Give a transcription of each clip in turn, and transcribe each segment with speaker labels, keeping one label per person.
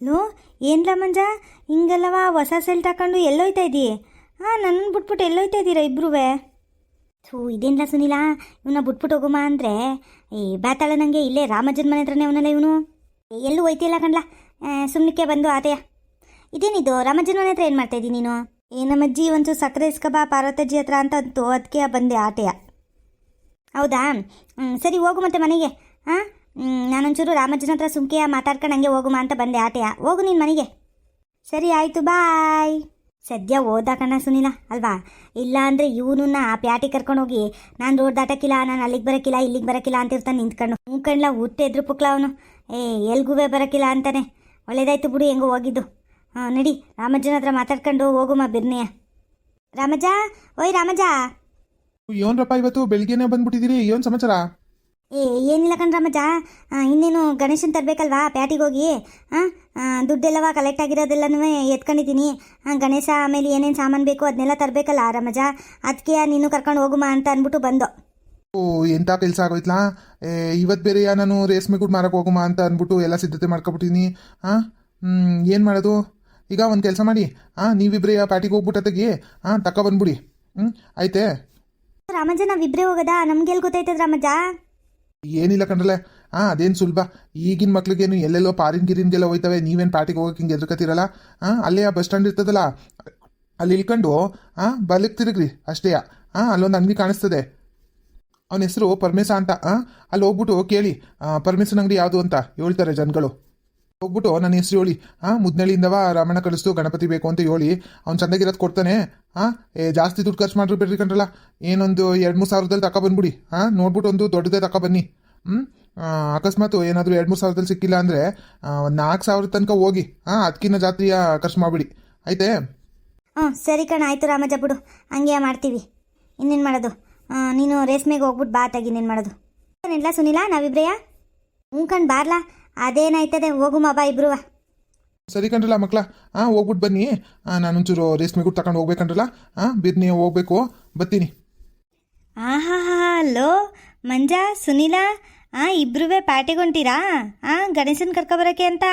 Speaker 1: Low ಏನ್ಲ ಮಂಜ ಹಿಂಗಲ್ಲವ, ಹೊಸ cell ತಕೊಂಡು ಎಲ್ಲೋಯ್ತಾ ಇದ್ದೀ ಹಾಂ ನನ್ನ ಬಿಟ್ಬಿಟ್ಟು ಎಲ್ಲೋಯ್ತಾ ಇದ್ದೀರಾ ಇಬ್ರುವೆ? ಥೂ, ಇದೇನ್ಲ ಸುನಿಲ? ಇವನ್ನ ಬಿಟ್ಬಿಟ್ಟು ಹೋಗುಮ ಅಂದರೆ? ಈ ಬ್ಯಾತಾಳ ನನಗೆ ಇಲ್ಲೇ ರಾಮಜ್ಜನ ಮನೆ ಹತ್ರನೇ ಅವನಲ್ಲ ಇವನು? ಎಲ್ಲೂ ಹೋಯ್ತಿಲ್ಲ ಕಣ್ಲ? ಸುಮ್ಮನೆ ಬಂದು ಆತೆಯ ಇದೇನಿದು? ರಾಮಜ್ಜನ ಮನೆ ಹತ್ರ ಏನು ಮಾಡ್ತಾ ಇದ್ದೀನಿ ನೀನು? ಏ ನಮ್ಮಜ್ಜಿ ಒಂದು ಸಕ್ಕರೆ ಇಸ್ಕಬ, ಪಾರ್ವತಜ್ಜಿ ಹತ್ರ ಅಂತ ಅಂತು ಅದಕ್ಕೆ ಬಂದೆ ಆಟೆಯ ಹೌದಾ? ಸರಿ, ಹೋಗು ಮತ್ತೆ ಮನೆಗೆ. ಹಾಂ ನಾನೊಂಚೂರು ರಾಮಜ್ಜನ ಹತ್ರ ಸುಮ್ಕೆಯ ಮಾತಾಡ್ಕೊಂಡು ಹಂಗೆ ಹೋಗುಮ ಅಂತ ಬಂದೆ ಆಟೆಯ. ಹೋಗು ನೀನು ಮನೆಗೆ. ಸರಿ, ಆಯಿತು, ಬಾಯ್. ಸದ್ಯ ಓದಾ ಕಣ ಸುನಿಲ, ಅಲ್ವಾ? ಇಲ್ಲ ಅಂದರೆ ಇವನನ್ನ ಆ ಪ್ಯಾಟಿ ಕರ್ಕೊಂಡು ಹೋಗಿ, ನಾನು ರೋಡ್ ದಾಟಕ್ಕಿಲ್ಲ, ನಾನು ಅಲ್ಲಿಗೆ ಬರೋಕ್ಕಿಲ್ಲ, ಇಲ್ಲಿಗೆ ಬರೋಕ್ಕಿಲ್ಲ ಅಂತ ಇರ್ತಾನೆ ನಿಂತ್ಕೊಂಡು ಮುಖಂಡ್ಲ ಹುಟ್ಟೆ ಎದ್ರು ಪುಕ್ಲ ಅವನು. ಏ ಎಲ್ಗುವೆ ಬರೋಕ್ಕಿಲ್ಲ ಅಂತಾನೆ. ಒಳ್ಳೇದಾಯ್ತು ಬಿಡು, ಹೆಂಗೋ ಹೋಗಿದ್ದು. ಹಾಂ, ನಡಿ, ರಾಮಜ್ಜನ ಹತ್ರ ಮಾತಾಡ್ಕೊಂಡು ಹೋಗುಮ ಬಿರ್ನೆಯ. ರಾಮಜ್ಜ, ಓಯ್ ರಾಮಜ್ಜ.
Speaker 2: ಏನ್ರಪ್ಪ ಇವತ್ತು ಬೆಳಿಗ್ಗೆನೆ ಬಂದ್ಬಿಟ್ಟಿದ್ದೀರಿ ಏನು ಸಮಾಚಾರ?
Speaker 1: ಏ ಏನಿಲ್ಲ ಕಣ್ರಮ್ಮಜ್ಜ ಇನ್ನೇನು ಗಣೇಶನ್ ತರಬೇಕಲ್ವಾ ಪ್ಯಾಟಿಗೆ ಹೋಗಿ? ಹಾಂ ದುಡ್ಡೆಲ್ಲವ ಕಲೆಕ್ಟ್ ಆಗಿರೋದೆಲ್ಲನೂ ಎತ್ಕೊಂಡಿದ್ದೀನಿ. ಗಣೇಶ ಆಮೇಲೆ ಏನೇನು ಸಾಮಾನು ಬೇಕು ಅದನ್ನೆಲ್ಲ ತರಬೇಕಲ್ಲ ರಮಜ ಅದಕ್ಕೆ ನೀನು ಕರ್ಕೊಂಡು ಹೋಗುಮ ಅಂತ ಅಂದ್ಬಿಟ್ಟು ಬಂದು.
Speaker 2: ಓ ಎಂಥ ಕೆಲಸ ಆಗೋಯ್ತಲ್ಲ ಇವತ್ತು ಬೇರೆ ನಾನು ರೇಷ್ಮೆ ಗುಡ್ ಮಾರಕ್ಕೆ ಹೋಗುಮ ಅಂತ ಅಂದ್ಬಿಟ್ಟು ಎಲ್ಲ ಸಿದ್ಧತೆ ಮಾಡ್ಕೊಬಿಟ್ಟಿನಿ. ಹಾಂ ಏನು ಮಾಡೋದು? ಈಗ ಒಂದು ಕೆಲಸ ಮಾಡಿ. ಹಾಂ ನೀವಿಬ್ಬರೇ ಪ್ಯಾಟಿಗೆ ಹೋಗ್ಬಿಟ್ಟ ತೆಗಿ. ಹಾಂ ತಕ್ಕ ಬಂದ್ಬಿಡಿ. ಹ್ಞೂ ಆಯ್ತೆ?
Speaker 1: ರಾಮಜ್ಜ ನಾವಿಬ್ಬರೇ ಹೋಗೋದಾ? ನಮ್ಗೆಲ್ಲಿ ಗೊತ್ತಾಯ್ತದ ರಾಮಜ್ಜ?
Speaker 2: ಏನಿಲ್ಲ ಕಂಡ್ರಲ್ಲ ಹಾಂ ಅದೇನು ಸುಲಭ? ಈಗಿನ ಮಕ್ಳಿಗೇನು ಎಲ್ಲೆಲ್ಲೋ ಪಾರಿನ್ ಗಿರಿನ್ಗೆಲ್ಲ ಹೋಯ್ತವೆ, ನೀವೇನು ಪಾರ್ಟಿಗೆ ಹೋಗೋಕೆ ಹಿಂಗೆ ಎದುರ್ಕತ್ತಿರಲ್ಲ ಹಾಂ ಅಲ್ಲೇ ಆ ಬಸ್ ಸ್ಟ್ಯಾಂಡ್ ಇರ್ತದಲ್ಲ, ಅಲ್ಲಿ ಇಳ್ಕೊಂಡು ಹಾಂ ಬಲಕ್ಕೆ ತಿರುಗ್ರಿ, ಅಷ್ಟೇ. ಹಾಂ ಅಲ್ಲೊಂದು ಅಂಗಡಿ ಕಾಣಿಸ್ತದೆ. ಅವನ ಹೆಸರು ಪರಮೇಶ ಅಂತ. ಹಾಂ ಅಲ್ಲಿ ಹೋಗ್ಬಿಟ್ಟು ಕೇಳಿ ಪರಮೇಶನ ಅಂಗಡಿ ಯಾವುದು ಅಂತ ಹೇಳ್ತಾರೆ ಜನಗಳು. ಹೋಗ್ಬಿಟ್ಟು ನನ್ನ ಹೆಸರು ಹೇಳಿ. ಹಾಂ ಮುದ್ನಳ್ಳಿಯಿಂದವ ರಮಣ ಕಳಿಸ್ತು, ಗಣಪತಿ ಬೇಕು ಅಂತ ಹೇಳಿ. ಅವ್ನು ಚಂದಾಗಿರೋದು ಕೊಡ್ತಾನೆ. ಹಾಂ ಏ, ಜಾಸ್ತಿ ದುಡ್ಡು ಖರ್ಚು ಮಾಡಿರಿ ಬಿಡ್ರಿ ಕಣ್ರಲ್ಲ ಏನೊಂದು ಎರಡು ಮೂರು ಸಾವಿರದಲ್ಲಿ ತಗೊಬಂದ್ಬಿಡಿ ಹಾಂ ನೋಡ್ಬಿಟ್ಟು ಒಂದು ದೊಡ್ಡದೇ ತಗೊಬನ್ನಿ ಹ್ಞೂ ಅಕಸ್ಮಾತ್ ಏನಾದರೂ ಎರಡು ಮೂರು ಸಾವಿರದಲ್ಲಿ ಸಿಕ್ಕಿಲ್ಲ ಅಂದರೆ ಒಂದು ನಾಲ್ಕು ಸಾವಿರ ತನಕ ಹೋಗಿ. ಹಾಂ ಅದಕ್ಕಿಂತ ಜಾಸ್ತಿಯ ಖರ್ಚು ಮಾಡಿಬಿಡಿ. ಆಯ್ತೆ?
Speaker 1: ಹ್ಞೂ ಸರಿ ಕಣ, ಆಯಿತು ರಾಮಜ್ಜ, ಬಿಡು. ಹಂಗೆ ಮಾಡ್ತೀವಿ. ಇನ್ನೇನು ಮಾಡೋದು? ನೀನು ರೇಷ್ಮೆಗೆ ಹೋಗ್ಬಿಟ್ಟು ಬಾ ತಾಗಿ, ಇನ್ನೇನು ಮಾಡೋದು? ಏನಿಲ್ಲ ಸುನಿಲ, ನಾವಿಬ್ರೆಯಾ? ಹ್ಞೂ ಕಣ್ ಬಾರ್ಲಾ? ಅದೇನಾಯ್ತದೆ? ಹೋಗುಮ ಬಾ ಇಬ್ರು.
Speaker 2: ಸರಿ ಕಣ್ರಲ್ಲ ಮಕ್ಳ ಹಾಂ ಹೋಗ್ಬಿಟ್ಟು ಬನ್ನಿ. ಹಾಂ ನಾನೊಂಚೂರು ರೇಷ್ಮೆಗೂ ತಕೊಂಡು ತಗೊಂಡು ಹೋಗ್ಬೇಕಂಡ್ರಲ್ಲ ಹಾಂ ಬಿರ್ನಿ ಹೋಗ್ಬೇಕು. ಬರ್ತೀನಿ.
Speaker 1: ಆಹಾ ಲೋ. ಮಂಜ ಸುನಿಲ ಆ ಇಬ್ರೂ ಪ್ಯಾಟಿಗೆ ಹೊಂಟೀರಾ ಆ ಗಣೇಶನ್ ಕರ್ಕೊಬರಕ್ಕೆ ಅಂತ?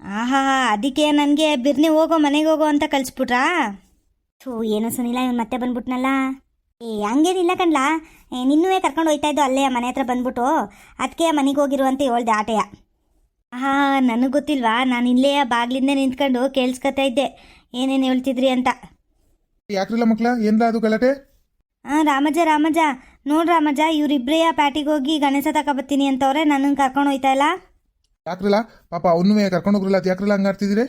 Speaker 1: ಆಹಾ ಅದಕ್ಕೆ ನನಗೆ ಬಿರ್ನಿ ಹೋಗೋ ಮನೆಗೆ ಹೋಗೋ ಅಂತ ಕಳಿಸ್ಬಿಟ್ರಾ? ಥೂ ಏನೋ ಸುನಿಲ ಇವನು ಮತ್ತೆ ಬಂದ್ಬಿಟ್ನಲ್ಲ? ಏ ಹಂಗೇನಿಲ್ಲ ಕಣ್ಲಾ ನಿನ್ನೂ ಕರ್ಕೊಂಡು ಹೋಯ್ತಾ ಇದ್ದು ಅಲ್ಲೇ ಮನೆ ಹತ್ರ ಬಂದ್ಬಿಟ್ಟು ಅದಕ್ಕೆ ಮನೆಗೆ ಹೋಗಿರು ಅಂತ ಹೇಳ್ದೆ ಆಟೆಯ. ಆಹಾ ನನಗೆ ಗೊತ್ತಿಲ್ವಾ? ನಾನು ಇಲ್ಲೇ ಬಾಗ್ಲಿಂದ ನಿಂತ್ಕೊಂಡು ಕೇಳಿಸ್ಕೊತಾ ಇದ್ದೆ. ಏನೇನು ಹೇಳ್ತಿದ್ರಿ ಅಂತ.
Speaker 2: ಯಾಕ್ರಿಲ್ಲ ಮಕ್ಳ? ಏನ್ರ ಅದು ಗಲಾಟೆ?
Speaker 1: ಹಾಂ ರಾಮಜ ರಾಮಜ. ನೋಡು ರಾಮಜ ಇವರಿಬ್ಬರೇ ಪ್ಯಾಟಿಗೆ ಹೋಗಿ ಗಣೇಶ ತಗೊಬತ್ತೀನಿ ಅಂತವ್ರೆ ನನ್ನನ್ನು ಕರ್ಕೊಂಡು ಹೋಯ್ತಾ ಇಲ್ಲ?
Speaker 2: ಯಾಕ್ರಲ್ಲ? ಪಾಪ ಅವನು ಕರ್ಕೊಂಡು ಹೋಗ್ರಲ್ಲ ಅದು ಯಾಕ್ರಲ್ಲ ಹಂಗಾಡ್ತಿದ್ದೀರಿ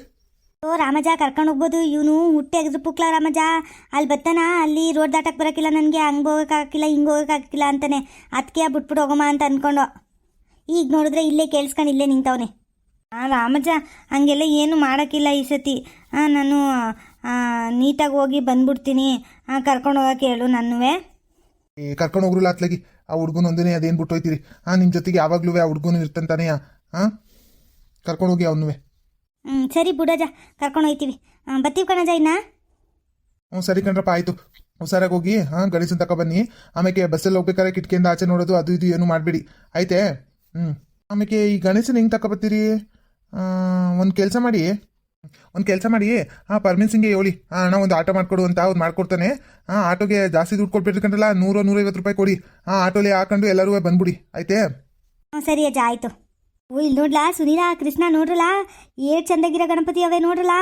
Speaker 1: ಓ ರಾಮಜ ಕರ್ಕೊಂಡು ಹೋಗ್ಬೋದು. ಇವನು ಹುಟ್ಟಿ ಎಗ್ದು ಪುಕ್ಲ ರಾಮಜ. ಅಲ್ಲಿ ಬತ್ತಾನ ಅಲ್ಲಿ ರೋಡ್ ದಾಟಕ್ಕೆ ಬರೋಕ್ಕಿಲ್ಲ ನನಗೆ. ಹಂಗೆ ಹೋಗೋಕ್ಕಾಗಿಲ್ಲ ಹಿಂಗೆ ಹೋಗೋಕ್ಕಾಗಿಲ್ಲ ಅಂತಾನೆ. ಅದಕ್ಕೆ ಬಿಟ್ಬಿಟ್ಟು ಹೋಗಮ್ಮ ಅಂತ ಅಂದ್ಕೊಂಡು ಈಗ ನೋಡಿದ್ರೆ ಇಲ್ಲೇ ಕೇಳಿಸ್ಕೊಂಡು ಇಲ್ಲೇ ನಿಂತವನೆ. ಹಾಂ ರಾಮಜ್ಜ ಹಂಗೆಲ್ಲ ಏನು ಮಾಡೋಕ್ಕಿಲ್ಲ ಈ ಸತಿ. ಹಾಂ ನಾನು ನೀಟಾಗಿ ಹೋಗಿ ಬಂದ್ಬಿಡ್ತೀನಿ. ಹಾಂ ಕರ್ಕೊಂಡು ಹೋಗೋಕೆ ಹೇಳು ನನ್ನುವೆ.
Speaker 2: ಏ ಕರ್ಕೊಂಡು ಹೋಗ್ರಲ್ಲ ಅತ್ಲಾಗಿ. ಆ ಹುಡುಗನ ಒಂದೇ ಅದೇನು ಬಿಟ್ಟು ಹೋಯ್ತೀರಿ ಹಾಂ ನಿಮ್ಮ ಜೊತೆಗೆ ಯಾವಾಗಲೂ ಆ ಹುಡುಗನು ಇರ್ತಂತಾನೆ ಹಾಂ ಕರ್ಕೊಂಡು ಹೋಗಿ ಅವನುವೆ
Speaker 1: ಹ್ಞೂ ಸರಿ ಬುಡಜ ಕರ್ಕೊಂಡು ಹೋಯ್ತೀವಿ. ಹಾಂ ಬತ್ತೀವಿ ಕಣಜ ಇನ್ನ?
Speaker 2: ಹ್ಞೂ ಸರಿ ಕಣ್ರಪ್ಪ ಆಯಿತು. ಹುಷಾರಾಗಿ ಹೋಗಿ ಹಾಂ ತಕ ತಗೊಬನ್ನಿ ಆಮೇಲೆ ಬಸ್ಸಲ್ಲಿ ಹೋಗ್ಬೇಕಾದ್ರೆ ಕಿಟಕಿಯಿಂದ ಆಚೆ ನೋಡೋದು ಅದು ಇದು ಏನು ಮಾಡಬೇಡಿ. ಆಯ್ತೇ? ಹ್ಞೂ ಆಮೇಲೆ ಈ ಗಣೇಶನ ಹೆಂಗೆ ತಗೊಬತ್ತೀರಿ ಒಂದು ಕೆಲಸ ಮಾಡಿ. ಒಂದು ಕೆಲಸ ಮಾಡಿ. ಹಾಂ ಪರ್ಮಿನ್ ಸಿಂಗ್ಗೆ ಹೇಳಿ. ಹಾಂ ಅಣ್ಣ ಒಂದು ಆಟೋ ಮಾಡಿಕೊಡು ಅಂತ ಅವ್ರು ಮಾಡ್ಕೊಡ್ತಾನೆ. ಹಾಂ ಆಟೋಗೆ ಜಾಸ್ತಿ ದುಡ್ಡು ಕೊಟ್ಬಿಟ್ರಿ ಕಂಡ್ರಲ್ಲ ನೂರು, ನೂರೈವತ್ತು ರೂಪಾಯಿ ಕೊಡಿ. ಹಾಂ ಆಟೋಲಿ ಹಾಕೊಂಡು ಎಲ್ಲರೂ ಬಂದ್ಬಿಡಿ. ಆಯ್ತೇ?
Speaker 1: ಹಾಂ, ಸರಿ ಅಜ್ಜ, ಆಯಿತು. ಓ, ಇಲ್ಲಿ ನೋಡ್ಲಾ, ಸುನೀಲ, ಕೃಷ್ಣ ನೋಡ್ರಲ್ಲ ಏಟ್ ಚಂದಾಗಿರೋ ಗಣಪತಿ ಅವೇ ನೋಡ್ರಲ್ಲ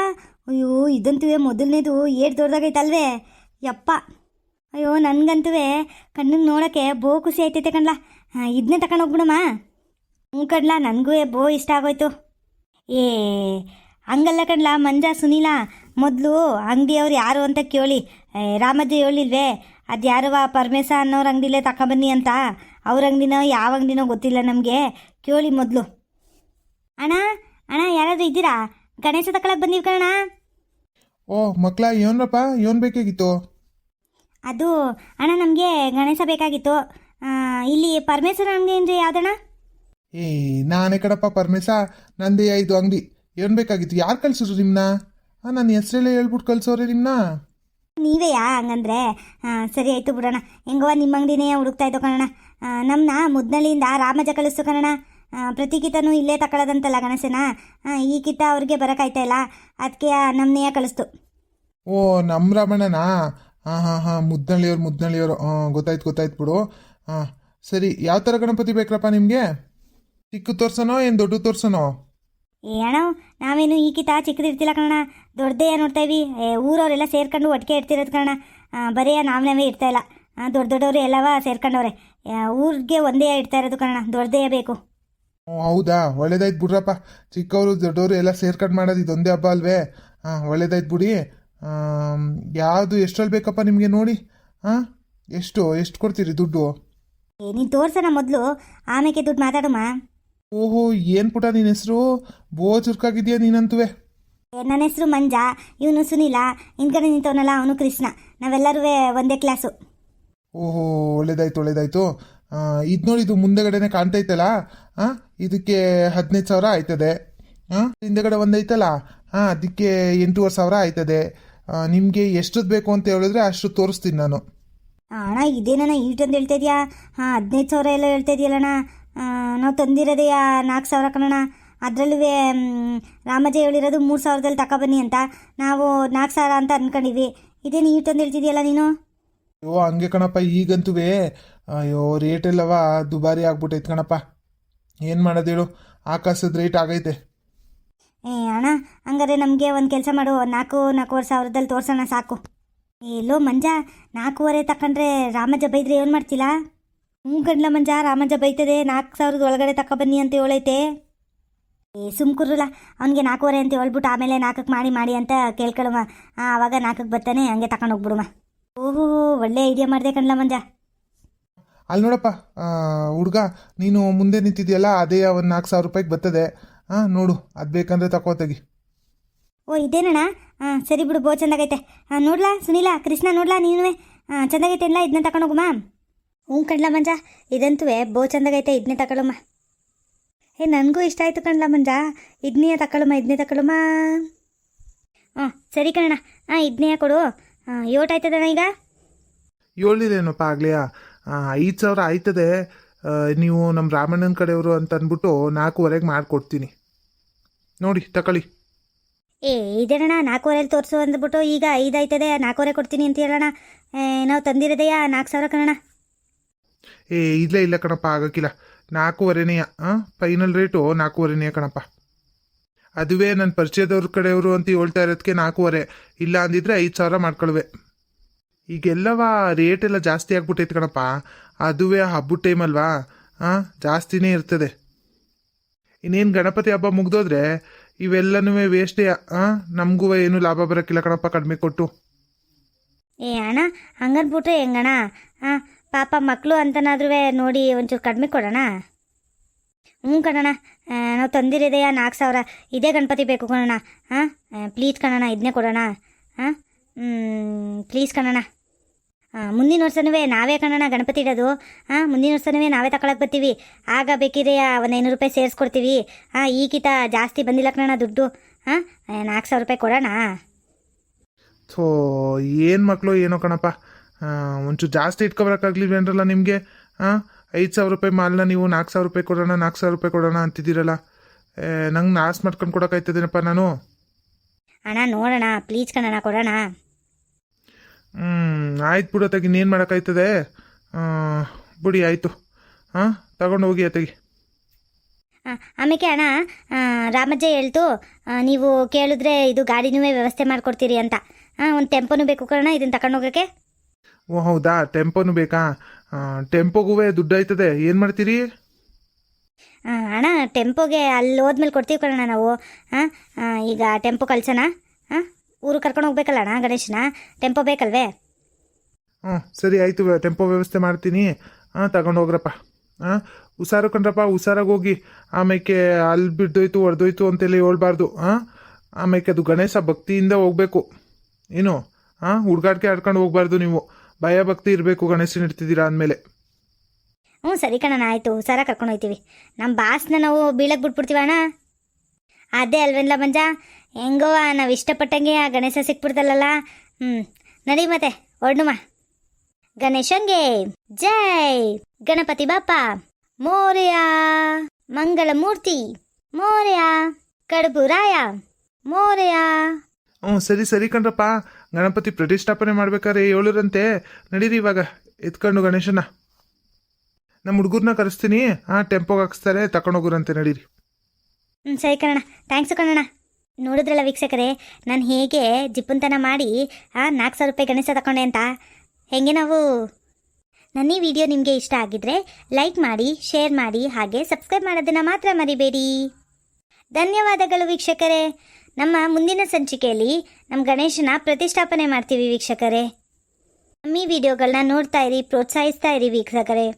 Speaker 1: ಅಯ್ಯೋ ಇದಂತೂ ಮೊದಲನೇದು ಏಟ್ ದೊಡ್ಡದಾಗೈತಲ್ವೇ? ಯಪ್ಪ. ಅಯ್ಯೋ ನನಗಂತೂ ಕಣ್ಣಿಗೆ ನೋಡೋಕ್ಕೆ ಬೋ ಖುಷಿ ಆಯ್ತೈತೆ ಕಣ್ಲಾ. ಇದನ್ನೇ ತಗೊಂಡು ಹೋಗ್ಬಿಡಮ್ಮ. ಹ್ಞೂ ಕಣ್ಲಾ ನನಗೂ ಬೋ ಇಷ್ಟ ಆಗೋಯ್ತು. ಏ ಹಂಗಲ್ಲ ಕಣ್ಲಾ ಮಂಜ ಸುನೀಲ ಮೊದಲು ಅಂಗಡಿಯವ್ರು ಯಾರು ಅಂತ ಕೇಳಿ. ರಾಮಜ್ಜ ಹೇಳಿಲ್ವೇ ಅದು ಯಾರವ ಪರಮೇಶ ಅನ್ನೋರ ಅಂಗಡಿಲೇ ತಗೊಬನ್ನಿ ಅಂತ. ಅವ್ರ ಅಂಗಡಿನೋ ಯಾವ ಅಂಗಡಿನೋ ಗೊತ್ತಿಲ್ಲ ನಮಗೆ. ಕೇಳಿ ಮೊದಲು. ಅಣ್ಣ ಅಣ್ಣ ಯಾರಾದರೂ ಇದ್ದೀರಾ? ಗಣೇಶ ತಗೊಳಕ್ಕೆ ಬಂದೀವಿ ಕಣ
Speaker 2: ಓ ಮಕ್ಕಳ ಏನ್ರಪ್ಪ ಏನು ಬೇಕಾಗಿತ್ತು.
Speaker 1: ಅದು ಅಣ್ಣ ನಮಗೆ ಗಣೇಶ ಬೇಕಾಗಿತ್ತು. ಇಲ್ಲಿ ಪರಮೇಶ್ವರ ಅಂಗಡಿ ಅಂದರೆ ಯಾವ್ದಣ್ಣ?
Speaker 2: ಏ ನಾನೇ ಕಡಪ್ಪ ಪರಮೇಶ ನಂದೇ ಐದು ಅಂಗಡಿ. ಏನು ಬೇಕಾಗಿತ್ತು? ಯಾರು ಕಳ್ಸಿದ್ರು ನಿಮ್ಮನ್ನ ಹಾಂ ನನ್ನ ಹೆಸ್ರಲ್ಲೇ ಹೇಳ್ಬಿಟ್ಟು ಕಳ್ಸೋರಿ ನಿಮ್ಮನ್ನ
Speaker 1: ನೀವೇಯಾ ಹಂಗಂದ್ರೆ? ಹಾಂ ಸರಿ ಆಯಿತು ಬಿಡೋಣ. ಹೆಂಗವ ನಿಮ್ಮ ಅಂಗಡಿನೇ ಹುಡುಕ್ತಾ ಇದ್ದೋ ಕಣಣ್ಣ. ನಮ್ಮನ್ನ ಮುದ್ನಳ್ಳಿಯಿಂದ ರಾಮಜ ಕಳಿಸ್ತು ಕಣಣ್ಣ. ಪ್ರತಿ ಕಿತನೂ ಇಲ್ಲೇ ತಕೊಳ್ಳೋದಂತಲ್ಲ ಗಣಸೇನ ಈ ಕಿತ ಅವ್ರಿಗೆ ಬರೋಕ್ಕಾಯ್ತಾ ಇಲ್ಲ. ಅದಕ್ಕೆ ನಮ್ಮನೆಯ ಕಳಿಸ್ತು.
Speaker 2: ಓ ನಮ್ಮ ರಾಮಣ್ಣನಾ? ಹಾಂ ಹಾಂ ಹಾಂ ಮುದ್ನಳ್ಳಿಯವ್ರು ಮುದ್ನಳ್ಳಿಯವರು. ಹಾಂ ಗೊತ್ತಾಯ್ತು ಗೊತ್ತಾಯ್ತು ಬಿಡು. ಹಾಂ ಸರಿ ಯಾವ ಥರ ಗಣಪತಿ ಬೇಕ್ರಪ್ಪ ನಿಮಗೆ? ಚಿಕ್ಕ ತೋರ್ಸನೋ ಏನು ದೊಡ್ಡ ತೋರ್ಸನೋ?
Speaker 1: ಏನೋ ನಾವೇನು ಈ ಕಿತ ಚಿಕ್ಕದಿರ್ತಿಲ್ಲ ಕಣ ದೊಡ್ಡದೇ ನೋಡ್ತಾ ಇವಿ ಊರವರೆಲ್ಲ ಸೇರ್ಕೊಂಡು ಒಟ್ಟಿಗೆ ಇರ್ತಿರೋದು ಕಣ ಬರೀ ನಾವ್ ನಾವೇ ಇರ್ತಾ ಇಲ್ಲ. ದೊಡ್ಡ ದೊಡ್ಡವರು ಎಲ್ಲವ ಸೇರ್ಕೊಂಡವ್ರೆ. ಊರಿಗೆ ಒಂದೇ ಇಡ್ತಾ ಇರೋದು ಕಣ ದೊಡ್ಡದೇ ಬೇಕು.
Speaker 2: ಓ ಹೌದಾ? ಒಳ್ಳೇದಾಯ್ತು ಬಿಡ್ರಪ್ಪ. ಚಿಕ್ಕವರು ದೊಡ್ಡವರು ಎಲ್ಲ ಸೇರ್ಕೊಂಡು ಮಾಡೋದು ಇದೊಂದೇ ಹಬ್ಬ ಅಲ್ವೇ? ಹಾಂ ಒಳ್ಳೇದಾಯ್ತು ಬಿಡಿ. ಯಾವುದು ಎಷ್ಟರಲ್ಲಿ ಬೇಕಪ್ಪ ನಿಮಗೆ ನೋಡಿ? ಹಾಂ ಎಷ್ಟು? ಎಷ್ಟು ಕೊಡ್ತೀರಿ ದುಡ್ಡು?
Speaker 1: ಏ ನೀನು ತೋರ್ಸೋಣ ಮೊದಲು. ಆಮೇಲೆ ದುಡ್ಡು ಮಾತಾಡುಮ?
Speaker 2: ಓಹೋ ಏನು ಪುಟ ನಿನ್ನ ಹೆಸರು? ಬೋ ಚುರುಕಾಗಿದೆಯಾ ನೀನಂತುವೆ?
Speaker 1: ನನ್ನ ಹೆಸರು ಮಂಜ ಇವನು ಸುನೀಲ ಕಡೆ ನಿಂತವನಲ್ಲ ಅವನು ಕೃಷ್ಣ. ನಾವೆಲ್ಲರೂ ಒಂದೇ ಕ್ಲಾಸು.
Speaker 2: ಓಹೋ ಒಳ್ಳೇದಾಯ್ತು ಒಳ್ಳೇದಾಯ್ತು. ಇದು ನೋಡಿ ಇದು ಮುಂದೆಗಡೆನೆ ಕಾಣ್ತೈತಲ್ಲ? ಹಾಂ ಇದಕ್ಕೆ ಹದಿನೈದು ಸಾವಿರ ಆಯ್ತದೆ. ಹಾಂ ಹಿಂದೆಗಡೆ ಒಂದೈತಲ್ಲ? ಹಾಂ ಅದಕ್ಕೆ ಎಂಟೂವರೆ ಸಾವಿರ ಆಯ್ತದೆ. ನಿಮಗೆ ಎಷ್ಟದ್ದು ಬೇಕು ಅಂತ ಹೇಳಿದ್ರೆ ಅಷ್ಟು ತೋರಿಸ್ತೀನಿ ನಾನು.
Speaker 1: ಅಣ್ಣ ಇದೇನಣ್ಣ ಅಂತ ಹೇಳ್ತಾ ಇದೆಯಾ? ಹಾಂ ಹದಿನೈದು ಸಾವಿರ ಎಲ್ಲ ಹೇಳ್ತಾ ಇದೆಯಲ್ಲಣ್ಣ. ನಾವು ತಂದಿರೋದೇ ನಾಲ್ಕು ಸಾವಿರ ಕಣಣ್ಣ ಅದರಲ್ಲೂ ರಾಮಜ ಹೇಳಿರೋದು ಮೂರು ಸಾವಿರದಲ್ಲಿ ತಗೊಬನ್ನಿ ಅಂತ. ನಾವು ನಾಲ್ಕು ಸಾವಿರ ಅಂತ ಅಂದ್ಕೊಂಡಿದ್ವಿ ಇದೇ ನೀವು ತಂದು ಹೇಳ್ತಿದ್ಯಲ್ಲ ನೀನು?
Speaker 2: ಅಯ್ಯೋ ಹಂಗೆ ಕಣಪ್ಪ ಈಗಂತೂ ಅಯ್ಯೋ ರೇಟ್ ಎಲ್ಲವ ದುಬಾರಿ ಆಗ್ಬಿಟ್ಟೈತೆ ಕಣಪ್ಪ. ಏನು ಮಾಡೋದು ಹೇಳು? ಆಕಾಶದ ರೇಟ್ ಆಗೈತೆ.
Speaker 1: ಏ ಅಣ್ಣ ಹಂಗಾರೆ ನಮಗೆ ಒಂದು ಕೆಲಸ ಮಾಡು. ನಾಲ್ಕು ನಾಲ್ಕೂವರೆ ಸಾವಿರದಲ್ಲಿ ತೋರ್ಸೋಣ ಸಾಕು. ಎಲ್ಲೋ ಮಂಜ ನಾಲ್ಕೂವರೆ ತಕೊಂಡ್ರೆ ರಾಮಜ್ಜ ಬೈದ್ರೆ ಏನು ಮಾಡ್ತಿಲ್ಲ ಹ್ಞೂ ಗಂಡ್ಲ ಮಂಜ ರಾಮಂಜ ಬೈತದೆ ನಾಲ್ಕು ಸಾವಿರದ ಒಳಗಡೆ ಬನ್ನಿ ಅಂತ ಹೇಳೈತೆ. ಏ ಸುಮ್ಕುರಲ್ಲ ಅವನಿಗೆ ನಾಲ್ಕೂವರೆ ಅಂತ ಹೇಳ್ಬಿಟ್ಟು ಆಮೇಲೆ ನಾಲ್ಕಕ್ಕೆ ಮಾಡಿ ಮಾಡಿ ಅಂತ ಕೇಳ್ಕೊಳಮ್ಮ ಆವಾಗ ನಾಲ್ಕಕ್ಕೆ ಬರ್ತಾನೆ ಹಂಗೆ ತಗೊಂಡು ಹೋಗ್ಬಿಡುವ ಓಹೋ ಒಳ್ಳೆ ಐಡಿಯಾ ಮಾಡಿದೆ ಕಣ್ಲ ಮಂಜ.
Speaker 2: ಅಲ್ಲಿ ನೋಡಪ್ಪ ಹುಡುಗ ನೀನು ಮುಂದೆ ನಿಂತಿದ್ಯಲ್ಲ ಅದೇ ಒಂದು ನಾಲ್ಕು ಸಾವಿರ ರೂಪಾಯಿಗೆ ಬರ್ತದೆ. ಹಾಂ ನೋಡು ಅದು ಬೇಕಂದ್ರೆ ತೆಗಿ.
Speaker 1: ಓ ಇದೇನಣ್ಣ? ಹಾಂ ಸರಿ ಬಿಡು ಬೋ ಚೆಂದಾಗೈತೆ. ಹಾಂ ನೋಡ್ಲಾ ಸುನೀಲ ಕೃಷ್ಣ ನೋಡ್ಲಾ ನೀನು ಹಾಂ ಚೆಂದಾಗೈತೆ ಇಲ್ಲ ಇದನ್ನ ತಗೊಂಡೋಗಮ್ಮ ಹ್ಞೂ ಕಣ್ಲ ಮಂಜ ಇದಂತೂ ಬೋ ಚಂದಗೈತೆ ಇದನ್ನೇ ತಗೊಳಮ್ಮ ಏ ನನಗೂ ಇಷ್ಟ ಆಯಿತು ಕಣ್ಲ ಮಂಜ ಇದನ್ನೇ ತಕೊಳ್ಳಮ್ಮ ಇದನ್ನೇ ತಗೊಳಮ್ಮ ಹಾಂ ಸರಿ ಕಣ ಹಾಂ ಇದನ್ನೇ ಕೊಡು. ಹಾಂ ಏಟ್ ಆಯ್ತದ ಈಗ?
Speaker 2: ಹೇಳಿದೇನಪ್ಪ ಆಗ್ಲಿಯ? ಐದು ಸಾವಿರ ಆಯ್ತದೆ. ನೀವು ನಮ್ಮ ರಾಮಣ್ಣನ ಕಡೆಯವರು ಅಂತ ಅಂದ್ಬಿಟ್ಟು ನಾಲ್ಕೂವರೆಗೆ ಮಾಡಿಕೊಡ್ತೀನಿ. ನೋಡಿ ತಕೊಳ್ಳಿ
Speaker 1: ಏ ಇದೇನಣ್ಣ ನಾಲ್ಕೂವರೆಲಿ ತೋರಿಸು ಅಂದ್ಬಿಟ್ಟು ಈಗ ಐದು ಆಯ್ತದೆ ನಾಲ್ಕೂವರೆ ಕೊಡ್ತೀನಿ ಅಂತ ಹೇಳೋಣ ನಾವು ತಂದಿರೋದೆಯಾ? ನಾಲ್ಕು ಸಾವಿರ ಕಣಣ್ಣ.
Speaker 2: ಏ, ಇಲ್ಲ ಇಲ್ಲ ಕಣಪ್ಪ, ಆಗೋಕ್ಕಿಲ್ಲ. ನಾಲ್ಕೂವರೆನೆಯ ಹಾಂ ಫೈನಲ್ ರೇಟು ನಾಲ್ಕೂವರೆನೆಯ ಕಣಪ್ಪ. ಅದುವೇ ನನ್ನ ಪರಿಚಯದವ್ರ ಕಡೆಯವರು ಅಂತ ಹೇಳ್ತಾ ಇರೋದಕ್ಕೆ ನಾಲ್ಕೂವರೆ. ಇಲ್ಲ ಅಂದಿದ್ರೆ ಐದು ಸಾವಿರ ಮಾಡ್ಕೊಳ್ವೆ. ಈಗೆಲ್ಲವ ರೇಟ್ ಎಲ್ಲ ಜಾಸ್ತಿ ಆಗ್ಬಿಟ್ಟೈತೆ ಕಣಪ್ಪ. ಅದುವೇ ಹಬ್ಬದ ಟೈಮ್ ಅಲ್ವಾ? ಹಾಂ ಜಾಸ್ತಿನೇ ಇರ್ತದೆ. ಇನ್ನೇನು ಗಣಪತಿ ಹಬ್ಬ ಮುಗ್ದೋದ್ರೆ ಇವೆಲ್ಲನೂ ವೇಸ್ಟೇ ಹಾಂ ನಮಗೂ ಏನು ಲಾಭ ಬರೋಕ್ಕಿಲ್ಲ ಕಣಪ್ಪ ಕಡಿಮೆ ಕೊಟ್ಟು.
Speaker 1: ಏ, ಅಣ್ಣ, ಹಂಗನ್ಬಿಟ್ರೆ ಹೆಂಗಣ್ಣ? ಹಾಂ ಪಾಪ ಮಕ್ಕಳು ಅಂತನಾದ್ರೂ ನೋಡಿ ಒಂಚೂರು ಕಡಿಮೆ ಕೊಡೋಣ? ಹ್ಞೂ ಕಣಣ್ಣ. ನಾವು ತಂದಿರೋದೆಯ ನಾಲ್ಕು ಸಾವಿರ? ಇದೇ ಗಣಪತಿ ಬೇಕು ಕಣಣ್ಣ. ಹಾಂ ಪ್ಲೀಸ್ ಕಣಣ್ಣ ಇದನ್ನೇ ಕೊಡೋಣ. ಹಾಂ ಪ್ಲೀಸ್ ಕಣಣ್ಣ. ಮುಂದಿನ ವರ್ಷನೂ ನಾವೇ ಕಣಣ್ಣ ಗಣಪತಿ ಇಡೋದು. ಹಾಂ ಮುಂದಿನ ವರ್ಷನೂ ನಾವೇ ತಗೊಳಕ್ಕೆ ಬರ್ತೀವಿ. ಆಗ ಬೇಕಿದ್ರೆ ಒಂದು ಐನೂರು ರೂಪಾಯಿ ಸೇರಿಸ್ಕೊಡ್ತೀವಿ. ಹಾಂ ಈಗಿತ ಜಾಸ್ತಿ ಬಂದಿಲ್ಲ ಕಣಣ್ಣ ದುಡ್ಡು. ಹಾಂ ನಾಲ್ಕು ಸಾವಿರ ರೂಪಾಯಿ ಕೊಡೋಣ?
Speaker 2: ಸೊ ಏನು ಮಕ್ಕಳು ಏನೋ ಕಣಪ್ಪ. ಒಂಚೂರು ಜಾಸ್ತಿ ಇಟ್ಕೊಬರಕ್ಕಾಗ್ಲಿಲ್ವೇನ್ರಲ್ಲ ನಿಮಗೆ? ಹಾಂ ಐದು ಸಾವಿರ ರೂಪಾಯಿ ಮಾಲ್ನ ನೀವು ನಾಲ್ಕು ಸಾವಿರ ರೂಪಾಯಿ ಕೊಡೋಣ ನಾಲ್ಕು ಸಾವಿರ ರೂಪಾಯಿ ಕೊಡೋಣ ಅಂತಿದ್ದೀರಲ್ಲ. ನಂಗೆ ನಾಸ್ ಮಾಡ್ಕೊಂಡು ಕೊಡೋಕ್ಕಾಯ್ತದೇನಪ್ಪ ನಾನು?
Speaker 1: ಅಣ್ಣ ನೋಡೋಣ ಪ್ಲೀಸ್ ಕಣಣ್ಣ ಕೊಡೋಣ.
Speaker 2: ಹ್ಞೂ ಆಯ್ತು ಬಿಡು ತೆಗಿ ನೀನು ಮಾಡೋಕ್ಕಾಯ್ತದೆ? ಬಿಡಿ ಆಯಿತು. ಹಾಂ ತಗೊಂಡು ಹೋಗಿ ಅತ್ತಗಿ.
Speaker 1: ಆ, ಆಮೇಲೆ ಅಣ್ಣ ರಾಮಜ್ಜ ಹೇಳ್ತು ನೀವು ಕೇಳಿದ್ರೆ ಇದು ಗಾಡಿನೂ ವ್ಯವಸ್ಥೆ ಮಾಡಿಕೊಡ್ತೀರಿ ಅಂತ. ಹಾಂ ಒಂದು ಟೆಂಪೋನು ಬೇಕು ಕಣ ಇದನ್ನು ತಗೊಂಡು ಹೋಗೋಕ್ಕೆ.
Speaker 2: ಓ ಹೌದಾ? ಟೆಂಪೋನು ಬೇಕಾ? ಟೆಂಪೋಗೂ ದುಡ್ಡು ಆಯ್ತದೆ. ಏನು ಮಾಡ್ತೀರಿ?
Speaker 1: ಅಣ್ಣ ಟೆಂಪೋಗೆ ಅಲ್ಲಿ ಹೋದ್ಮೇಲೆ ಕೊಡ್ತೀವಿ ಕಣ ನಾವು. ಈಗ ಟೆಂಪೋ ಕಳ್ಸೋಣ? ಹಾಂ ಊರು ಕರ್ಕೊಂಡು ಹೋಗ್ಬೇಕಲ್ಲ ಅಣ್ಣ ಗಣೇಶನ? ಟೆಂಪೋ ಬೇಕಲ್ವೇ?
Speaker 2: ಹ್ಞೂ ಸರಿ ಆಯಿತು ಟೆಂಪೋ ವ್ಯವಸ್ಥೆ ಮಾಡ್ತೀನಿ. ಹಾಂ ತಗೊಂಡು ಹೋಗ್ರಪ್ಪ. ಹಾಂ ಹುಷಾರು ಕಣ್ರಪ್ಪ ಹುಷಾರಾಗಿ ಹೋಗಿ. ಆಮೇಲೆ ಅಲ್ಲಿ ಬಿದ್ದೋಯ್ತು ಹೊಡೆದೋಯ್ತು ಅಂತೆಲ್ಲ ಹೇಳ್ಬಾರ್ದು. ಹಾಂ ಆಮೇಲೆ ಅದು ಗಣೇಶ ಭಕ್ತಿಯಿಂದ ಹೋಗ್ಬೇಕು. ಏನು? ಹಾಂ ಹುಡುಗಾಟಿಕೆ ಆಡ್ಕೊಂಡು ಹೋಗ್ಬಾರ್ದು ನೀವು. ಭಯ ಭಕ್ತಿ ಇರಬೇಕು ಗಣೇಶನ ಇಡ್ತಿದ್ದೀರಾ ಅಂದಮೇಲೆ.
Speaker 1: ಹ್ಞೂ ಸರಿ ಕಣಣ್ಣ, ಆಯಿತು. ಹುಷಾರ ಕರ್ಕೊಂಡು ಹೋಗ್ತೀವಿ ನಮ್ಮ ಬಾಸ್ನ ನಾವು ಬೀಳಕ್ಕೆ ಬಿಟ್ಬಿಡ್ತೀವಿ ಅಣ್ಣ. ಅದೇ ಅಲ್ವೇನ್ಲ ಮಂಜ? ಹೆಂಗೋ ನಾವು ಇಷ್ಟಪಟ್ಟಂಗೆ ಆ ಗಣೇಶ ಸಿಕ್ಬಿಡ್ತಲ್ಲ ಹ್ಞೂ ನಡಿ ಮತ್ತೆ ಒಡ್ನುಮ ಗಣೇಶಂಗೆ ಜೈ ಗಣಪತಿ ಬಾಪ ಮೋರಿಯಾ ಮಂಗಳಮೂರ್ತಿ. ಮೋರ್ಯ ಕಡುಬು ರಾಯ ಮೋರೆಯ
Speaker 2: ಹ್ಞೂ, ಸರಿ ಸರಿ ಕಣ್ರಪ್ಪ. ಗಣಪತಿ ಪ್ರತಿಷ್ಠಾಪನೆ ಮಾಡ್ಬೇಕಾದ್ರೆ ಏಳರಂತೆ. ನಡೀರಿ ಇವಾಗ. ಎತ್ಕೊಂಡು ಗಣೇಶನ. ನಮ್ಮ ಹುಡುಗರನ್ನ ಕರೆಸ್ತೀನಿ. ಹಾಂ, ಟೆಂಪೋಗೆ ಹಾಕ್ಸ್ತಾರೆ. ತಗೊಂಡೋಗ್ರಂತೆ ನಡೀರಿ.
Speaker 1: ಹ್ಞೂ ಸರಿ ಕಣಣ್ಣ. ಥ್ಯಾಂಕ್ಸ್ ಕಣಣ್ಣ. ನೋಡಿದ್ರಲ್ಲ ವೀಕ್ಷಕರೇ, ನಾನು ಹೇಗೆ ಜಿಪ್ಪುಂತನ ಮಾಡಿ, ಆ, ನಾಲ್ಕು ಸಾವಿರ ರೂಪಾಯಿ ಗಣೇಶ ತಗೊಂಡೆ ಅಂತ. ಹೇಗೆ ನಾವು? ನನ್ನ ಈ ವಿಡಿಯೋ ನಿಮಗೆ ಇಷ್ಟ ಆಗಿದ್ರೆ ಲೈಕ್ ಮಾಡಿ, ಶೇರ್ ಮಾಡಿ, ಹಾಗೆ ಸಬ್ಸ್ಕ್ರೈಬ್ ಮಾಡೋದನ್ನು ಮಾತ್ರ ಮರಿಬೇಡಿ. ಧನ್ಯವಾದಗಳು ವೀಕ್ಷಕರೇ. ನಮ್ಮ ಮುಂದಿನ ಸಂಚಿಕೆಯಲ್ಲಿ ನಮ್ಮ ಗಣೇಶನ ಪ್ರತಿಷ್ಠಾಪನೆ ಮಾಡ್ತೀವಿ ವೀಕ್ಷಕರೇ. ನಮ್ಮ ಈ ವಿಡಿಯೋಗಳನ್ನ ನೋಡ್ತಾ ಇರಿ, ಪ್ರೋತ್ಸಾಹಿಸ್ತಾ ಇರಿ ವೀಕ್ಷಕರೇ.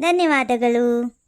Speaker 1: ಧನ್ಯವಾದಗಳು.